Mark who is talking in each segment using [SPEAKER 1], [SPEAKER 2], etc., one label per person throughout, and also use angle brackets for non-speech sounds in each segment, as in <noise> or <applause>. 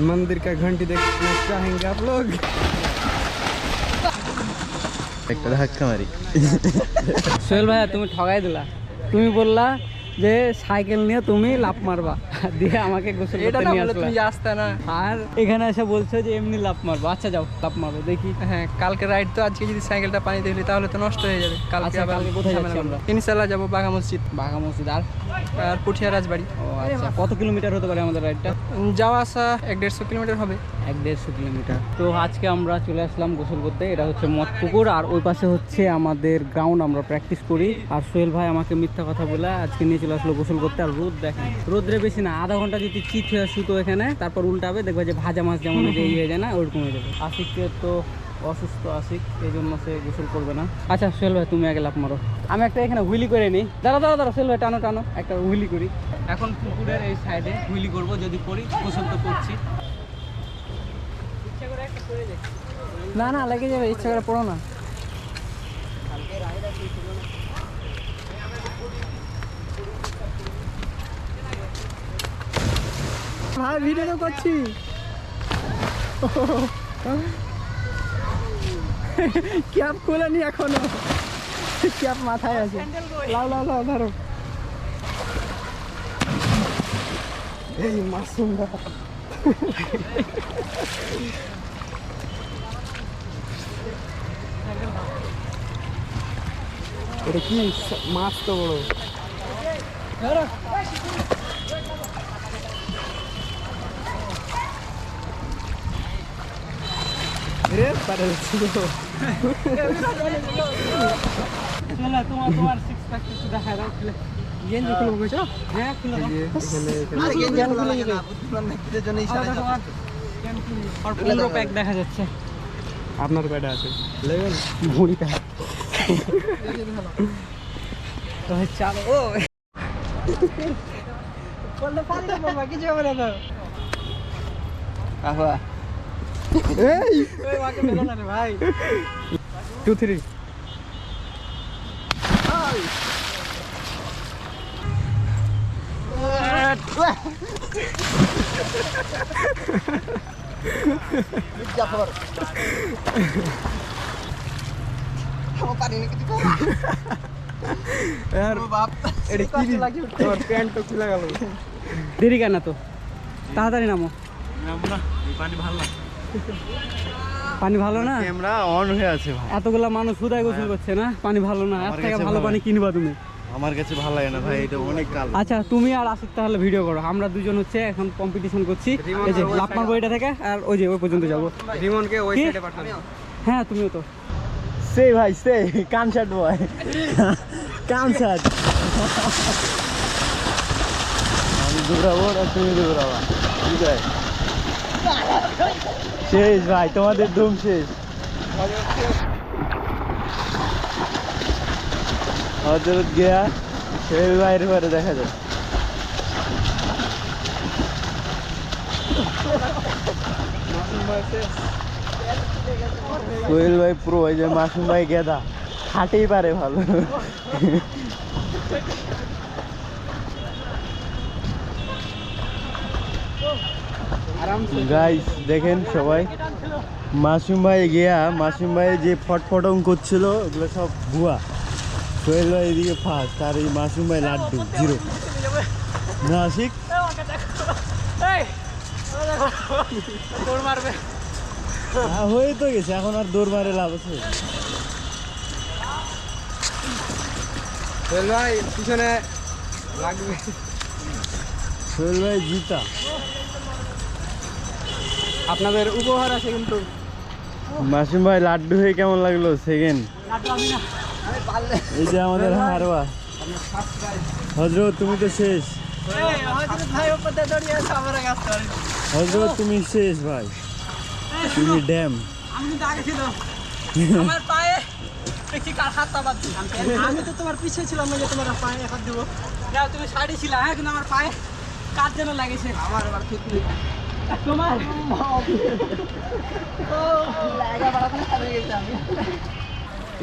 [SPEAKER 1] मंदिर का घंटी देखना चाहेंगे आप लोग
[SPEAKER 2] একটা ধাক্কা মারি
[SPEAKER 3] সোহেল ভাইয়া তুমি ঠগাই দিলা তুমি বললা যে সাইকেল নিয়ে তুমি লাফ মারবা। দিয়ে আমাকে গোসল করতে নিয়ে আসলা।
[SPEAKER 4] তুমি আসতে না।
[SPEAKER 3] আর এখানে এসে বলছো যে এমনি লাফ মারবো। আচ্ছা যাও লাফ মারবো দেখি।
[SPEAKER 4] হ্যাঁ কালকে রাইড তো আজকে যদি সাইকেলটা পানি দেখলি তাহলে তো নষ্ট হয়ে যাবে। কালকে
[SPEAKER 3] আচ্ছা,
[SPEAKER 4] আবার
[SPEAKER 3] কোথায় যাচ্ছি আমরা?
[SPEAKER 4] ইনশাল্লাহ যাব বাঘা মসজিদ।
[SPEAKER 3] বাঘা মসজিদ আর?
[SPEAKER 4] আর পুঠিয়া রাজবাড়ি।
[SPEAKER 3] ও আচ্ছা কত কিলোমিটার হতে পারে আমাদের রাইডটা?
[SPEAKER 4] যাওয়া আসা এক দেড়শো কিলোমিটার হবে।
[SPEAKER 3] এক দেড়শো কিলোমিটার। তো আজকে আমরা চলে আসলাম গোসল করতে। এটা হচ্ছে মতপুকুর আর ওই পাশে হচ্ছে আমাদের গ্রাউন্ড আমরা প্র্যাকটিস করি। আর সোহেল ভাই আমাকে মিথ্যা কথা বলে আজকে নিয়ে চলে আসলো গোসল করতে আর রোদ দেখেন। রোদ্রে বেশি না আধা ঘণ্টা যদি চিত হয়ে শুতো এখানে তারপর উল্টাবে দেখবে যে ভাজা মাছ যেমন যে ইয়ে হয়ে যায় না ওরকম হয়ে যাবে। আশিককে তো অসুস্থ আশিক এই জন্য সে গোসল করবে না। আচ্ছা সোহেল ভাই তুমি আগে লাভ মারো। আমি একটা এখানে হুইলি করে নিই। দাঁড়া দাঁড়া দাঁড়া সোহেল ভাই টানো টানো একটা হুইলি করি। এখন পুকুরের এই সাইডে হুইলি করব যদি করি গোসল তো করছি।
[SPEAKER 4] না না লেগে যাবে ইচ্ছা করে পড়ো না। ভাই, ভিডিও তো করছি। ক্যাপ খোলেনি এখনও। ক্যাপ মাথায় আছে। লাও লাও লাও, ধরো। এই মাসুম
[SPEAKER 1] এটা কি মাছ তো বড়?
[SPEAKER 3] চলো তোমার তোমার সিক্স প্যাক একটু দেখা দাও
[SPEAKER 4] গেঞ্জি
[SPEAKER 3] হ্যাঁ খুলে দাও
[SPEAKER 1] এখানে
[SPEAKER 3] আর পনেরো প্যাক দেখা যাচ্ছে
[SPEAKER 1] আপনার কয়টা আছে।
[SPEAKER 3] ভুঁড়ি প্যাক তো চালো ও
[SPEAKER 4] করলে পারি বাবা কিছু হবে না তো।
[SPEAKER 2] আহা।
[SPEAKER 1] এই।
[SPEAKER 4] না ভাই
[SPEAKER 1] টু
[SPEAKER 3] দেরি কেন তো তাড়াতাড়ি নামো।
[SPEAKER 2] পানি ভালো না
[SPEAKER 3] পানি ভালো না?
[SPEAKER 2] ক্যামেরা অন হয়ে আছে ভাই।
[SPEAKER 3] এতগুলা মানুষ হুদায় গোসল করছে না? পানি ভালো না?
[SPEAKER 2] আমার
[SPEAKER 3] থেকে ভালো। পানি কিনবা তুমি।
[SPEAKER 2] আমার কাছে ভালো লাগে না ভাই এটা অনেক কাল।
[SPEAKER 3] আচ্ছা তুমি আর আসিক তাহলে ভিডিও করো। আমরা দুজন হচ্ছে এখন কম্পিটিশন করছি। এই যে লাভ মারবো এটা থেকে আর ওই যে ওই পর্যন্ত যাব।
[SPEAKER 1] রিমনকে ওই সাইডে পাঠানো।
[SPEAKER 3] হ্যাঁ তুমিও তো।
[SPEAKER 2] সেই ভাই সেই কানসাট বয় কানসাট আমি দৌড়াবো না তুমি দৌড়াবা ঠিক আছে শেষ ভাই, তোমাদের ধুম শেষ। হজরত গিয়া সেই বাইরে পরে দেখা যায় কোয়েল ভাই প্রো এই যে মাসুম ভাই গেদা, হাঁটেই পারে ভালো। গাইস দেখেন সবাই। মাসুম ভাই গিয়া মাসুম ভাই যে ফটফটং করছিল ওগুলো সব ভুয়া। সোহেল ভাই এদিকে ফার্স্ট আর এই মাসুম ভাই লাড্ডু জিরো না শিখ হ্যাঁ, হয়ে তো গেছে এখন আর দৌড় মারে লাভ আছে।
[SPEAKER 1] সোহেল ভাই পিছনে। লাগবে।
[SPEAKER 2] সোহেল ভাই জিতা।
[SPEAKER 4] আপনাদের উপহার আছে কিন্তু।
[SPEAKER 2] মাসুম ভাই লাড্ডু হয়ে কেমন লাগল? সেকেন্ড এই যে আমাদের হারবা হজরত তুমি তো শেষ। হজরত তুমি শেষ ভাই। তুমি ড্যাম।
[SPEAKER 3] আমার পায়ে
[SPEAKER 4] আমি তো তোমার পিছে ছিলাম না যে তোমার পায়ে হাত দেবো।
[SPEAKER 3] তুমি সাইডে ছিল হ্যাঁ কিন্তু আমার পায়ে কাজ যেন লাগেছে
[SPEAKER 4] আমার আবার ঠিক
[SPEAKER 3] তোমার।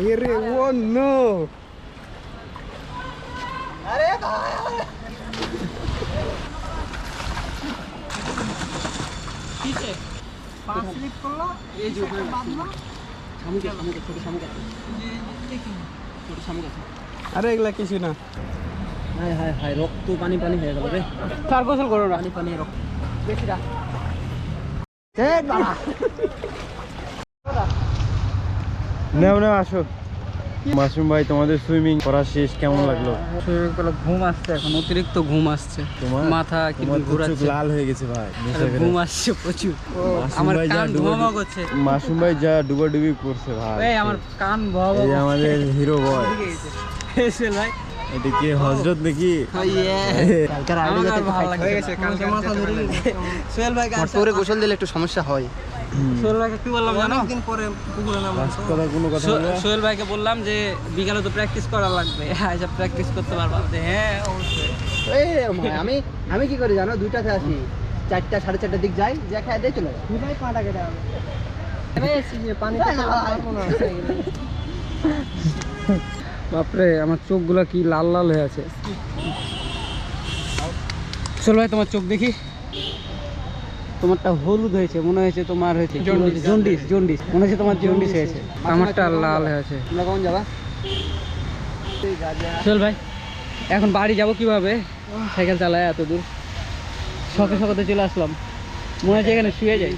[SPEAKER 1] এরে ও নো। আরে এগুলা কিছু না।
[SPEAKER 3] হায় হায় হায় রক্ত পানি পানি হয়ে গেল রে। তার গোসল করো না। পানি পানি রক্ত। বেশি না
[SPEAKER 2] নেও নেও আসো। মাসুম ভাই তোমাদের সুইমিং করা শেষ কেমন লাগল?
[SPEAKER 3] ঘুম আসছে এখন অতিরিক্ত ঘুম আসছে।
[SPEAKER 2] তোমার
[SPEAKER 3] মাথা ঘোরাচ্ছে।
[SPEAKER 2] লাল হয়ে গেছে ভাই
[SPEAKER 3] ঘুম আসছে প্রচুর। আমার
[SPEAKER 2] ভাই যা
[SPEAKER 3] কান
[SPEAKER 2] ডুবো
[SPEAKER 3] করছে।
[SPEAKER 2] মাসুম ভাই যা ডুবাডুবি করছে ভাই।
[SPEAKER 3] এই আমার কান
[SPEAKER 2] আমাদের হিরো বয়
[SPEAKER 3] ভাই
[SPEAKER 2] এটা কি হজরত নাকি?
[SPEAKER 3] ভালো
[SPEAKER 1] কালকে
[SPEAKER 4] মাথা ধরে
[SPEAKER 3] সোহেল ভাই
[SPEAKER 4] পরে গোসল দিলে একটু সমস্যা হয়।
[SPEAKER 3] সোহেল ভাইকে কি বললাম জানো?
[SPEAKER 1] দিন পরে পুকুরে নাম
[SPEAKER 2] কোনো কথা
[SPEAKER 3] সোহেল ভাইকে বললাম যে বিকালে তো প্র্যাকটিস করা লাগবে। <laughs> হ্যাঁ প্র্যাকটিস করতে পারবা। হ্যাঁ অবশ্যই।
[SPEAKER 4] আমি আমি কি করি জানো? দুইটাতে আসি। চারটা সাড়ে চারটার দিক যাই যে খাই দিয়ে চলে যাই। পাটা কেটে পানি <laughs> <laughs>
[SPEAKER 3] বাপরে আমার চোখগুলো কি লাল লাল হয়ে আছে। সোহেল ভাই তোমার চোখ দেখি। তোমারটা হলুদ হয়েছে মনে হয়েছে তোমার হয়েছে জন্ডিস। জন্ডিস মনে হচ্ছে তোমার জন্ডিস হয়েছে। আমারটা লাল হয়েছে।
[SPEAKER 4] তোমরা কখন যাবা?
[SPEAKER 3] সোহেল ভাই এখন বাড়ি যাব কীভাবে? সাইকেল চালায় এত দূর সকাল সকালে চলে আসলাম। মনে হচ্ছে এখানে শুয়ে যাই।